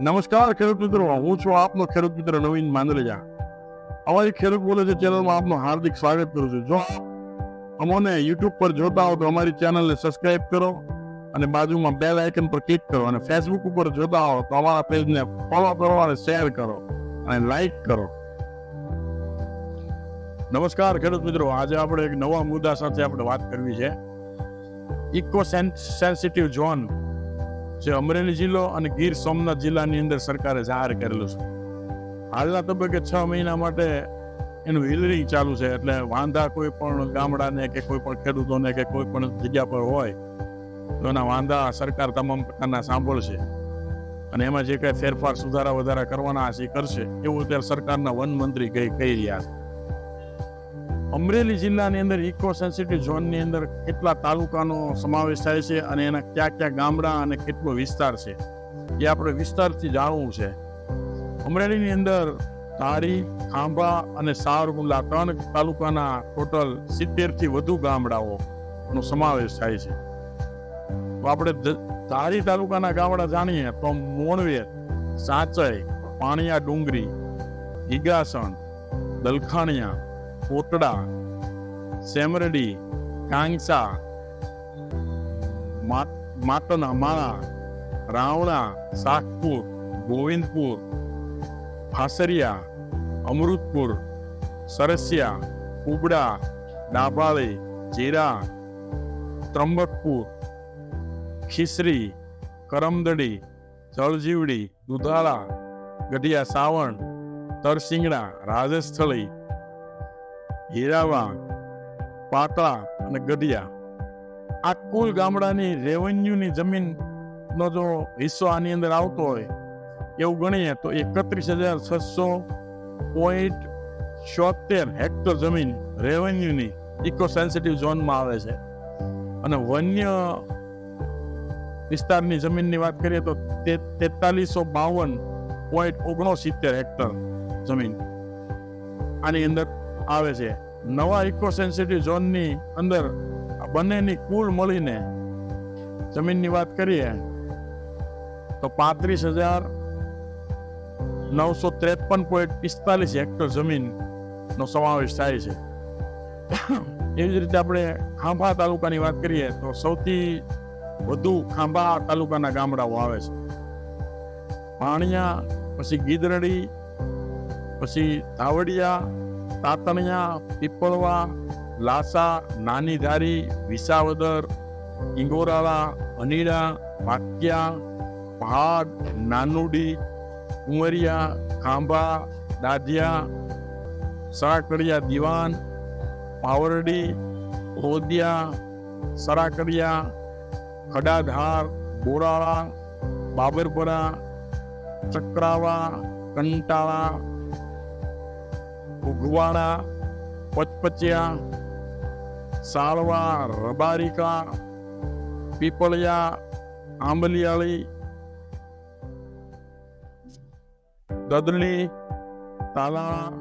નમસ્કાર ખેડૂત મિત્રો, હું છું આપનો ખેડૂત મિત્ર નવીન માંદલેજા અમારી ખેડૂત બોલે છે ચેનલમાં આપનું હાર્દિક સ્વાગત કરું છું. જો અમોને યુટ્યુબ પર જોતા હો તો અમારી ચેનલને સબસ્ક્રાઇબ કરો અને બાજુમાં બેલ આઇકન પર ક્લિક કરો અને ફેસબુક ઉપર જોતા હો તો અમારા પેજને ફોલો કરો અને શેર કરો અને લાઈક કરો. નમસ્કાર ખેડૂત મિત્રો, આજે આપણે એક નવા મુદ્દા સાથે આપણે વાત કરવી છે. ઇકો સેન્સિટિવ ઝોન જે અમરેલી જિલ્લો અને ગીર સોમનાથ જિલ્લાની અંદર સરકારે જાહેર કરેલું છે. હાલના તબક્કે છ મહિના માટે એનું હિલરિંગ ચાલુ છે, એટલે વાંધા કોઈ પણ ગામડાને કે કોઈ પણ ખેડૂતોને કે કોઈ પણ જગ્યા પર હોય, તો એના વાંધા સરકાર તમામ પ્રકારના સાંભળશે. અને એમાં જે કાંઈ ફેરફાર સુધારા વધારા કરવાના એ કરશે, એવું અત્યારે સરકારના વન મંત્રી કહી કહી રહ્યા છે. અમરેલી જિલ્લાની અંદર ઇકો સેન્સિટિવ ઝોનની અંદર કેટલા તાલુકાનો સમાવેશ થાય છે અને એના કયા કયા ગામડા અને કેટલો વિસ્તાર છે? એ આપણે વિસ્તારથી જાણવું છે. અમરેલીની અંદર તારી ખાંભા અને સાવરકુંડલા ત્રણ તાલુકાના ટોટલ સિત્તેરથી વધુ ગામડાઓનો સમાવેશ થાય છે. તો આપણે ધારી તાલુકાના ગામડા જાણીએ તો મોણવેર સાચય પાણીયા ડુંગરી ઈગાસણ દલખાણિયા कोटडा सेमरडी कांगसा मात मातना माळा रावणा सागपूर गोविंदपूर फासरिया अमृतपूर सरस्या उबडा दाबाळे जेरा त्र्यंबकपूर खिसरी करमदडी जळजिवडी दुधाळा गडिया सावण तरशिंगडा राजस्थळी હીરાવા પાતળા અને ગઢિયા. આ કુલ ગામડાની રેવન્યુની જમીનનો જો હિસ્સો આની અંદર આવતો હોય, એવું ગણીએ તો એકત્રીસ હજાર છસો પોઈન્ટ છોતેર હેક્ટર જમીન રેવન્યુની ઇકો સેન્સિટિવ ઝોનમાં આવે છે. અને વન્ય વિસ્તારની જમીનની વાત કરીએ તો તેતાલીસો બાવન પોઈન્ટ ઓગણસિત્તેર હેક્ટર જમીન. આની અંદર આવે છે. નવા ઇકો સેન્સિટિવ ઝોનની અંદર બંનેની કુલ મળીને જમીનની વાત કરીએ, તો પાંત્રીસ હજાર નવસો ત્રેપન પોઈન્ટ પિસ્તાલીસ હેક્ટર જમીનનો સમાવેશ થાય છે. એવી જ રીતે આપણે ખાંભા તાલુકાની વાત કરીએ, તો સૌથી વધુ ખાંભા તાલુકાના ગામડાઓ આવે છે. પાણિયા, પછી ગીદરડી, પછી ધાવડિયા તાતણિયા પીપળવા, લાસા નાની ધારી વિસાવદર ઇંગોરાળા અનીડા વાક્યા પહાડ નાનુડી કુંવરિયા ખાંભા દાધિયા સરાકડિયા, દિવાન, પાવરડી રોદિયા સરાકડિયા, ખડાધાર, બોરાળા, બાબરપરા, ચક્રાવા, કંટાળા ઉગવાડા પચપચિયા સાળવા રબારિકા, પીપળિયા, આંબલિયાળી, દદલી તાલા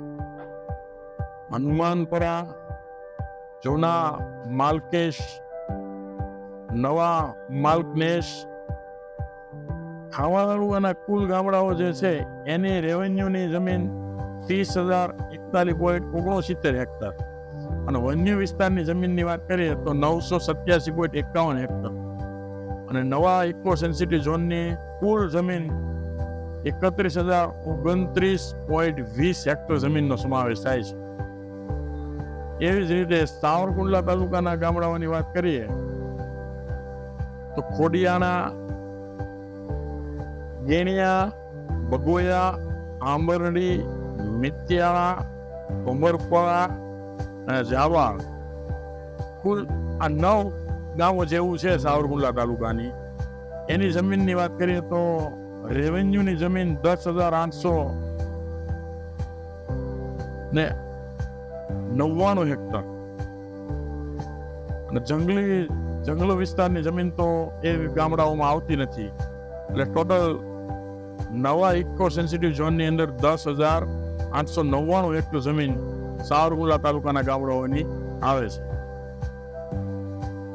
હનુમાનપરા, જૂના માલકેશ, નવા માલકનેશ, ખાવાવાળું કુલ ગામડાઓ જે છે, એની રેવન્યુની જમીન ત્રીસ હજાર એકતાલીસ પોઈન્ટ ઓગણસિત્તેર હેક્ટર અને વન્ય વિસ્તારની જમીનની વાત કરીએ તો નવસો સત્યાસી પોઈન્ટ એકાવન હેક્ટર અને નવા ઇકો સેન્સિટિવ ઝોનની કુલ જમીન એકત્રીસ હજાર ઓગણત્રીસ પોઈન્ટ વીસ હેક્ટર જમીનનો સમાવેશ થાય છે. એવી જ રીતે સાવરકુંડલા તાલુકાના ગામડાઓની વાત કરીએ તો ખોડિયાણા ગેણિયા, બગોયા, આંબરડી મિત્યાળા કોમરપરા અને જાવાળ. કુલ આ નવ ગામો જેવું છે સાવરકુંડલા તાલુકાની. એની જમીનની વાત કરીએ તો રેવન્યુની જમીન દસ હજાર આઠસો ને નવ્વાણું હેક્ટર. અને જંગલી, જંગલો વિસ્તારની જમીન તો એ ગામડાઓમાં આવતી નથી. એટલે ટોટલ નવા ઇકો સેન્સિટિવ ઝોનની અંદર દસ હજાર આઠસો નવ્વાણું હેક્ટર જમીન સાવરકુંડલા તાલુકાના ગામડાઓની આવે છે.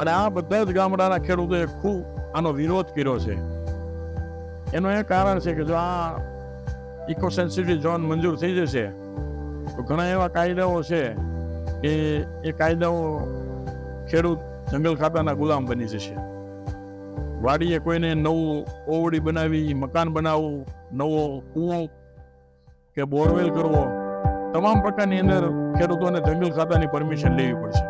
અને આ બધા જ ગામડાના ખેડૂતોએ ખૂબ આનો વિરોધ કર્યો છે. એનું એ કારણ છે કે જો આ ઇકો સેન્સિટિવ ઝોન મંજૂર થઈ જશે, તો ઘણા એવા કાયદાઓ છે કે એ કાયદાઓ ખેડૂત જંગલ ખાતાના ગુલામ બની જશે. વાડીએ કોઈને નવું ઓવડી બનાવી, મકાન બનાવવું, નવો કૂવો કે બોરવેલ કરવો તમામ પ્રકારની અંદર ખેડૂતોને જંગલ ખાતાની પરમિશન લેવી પડશે.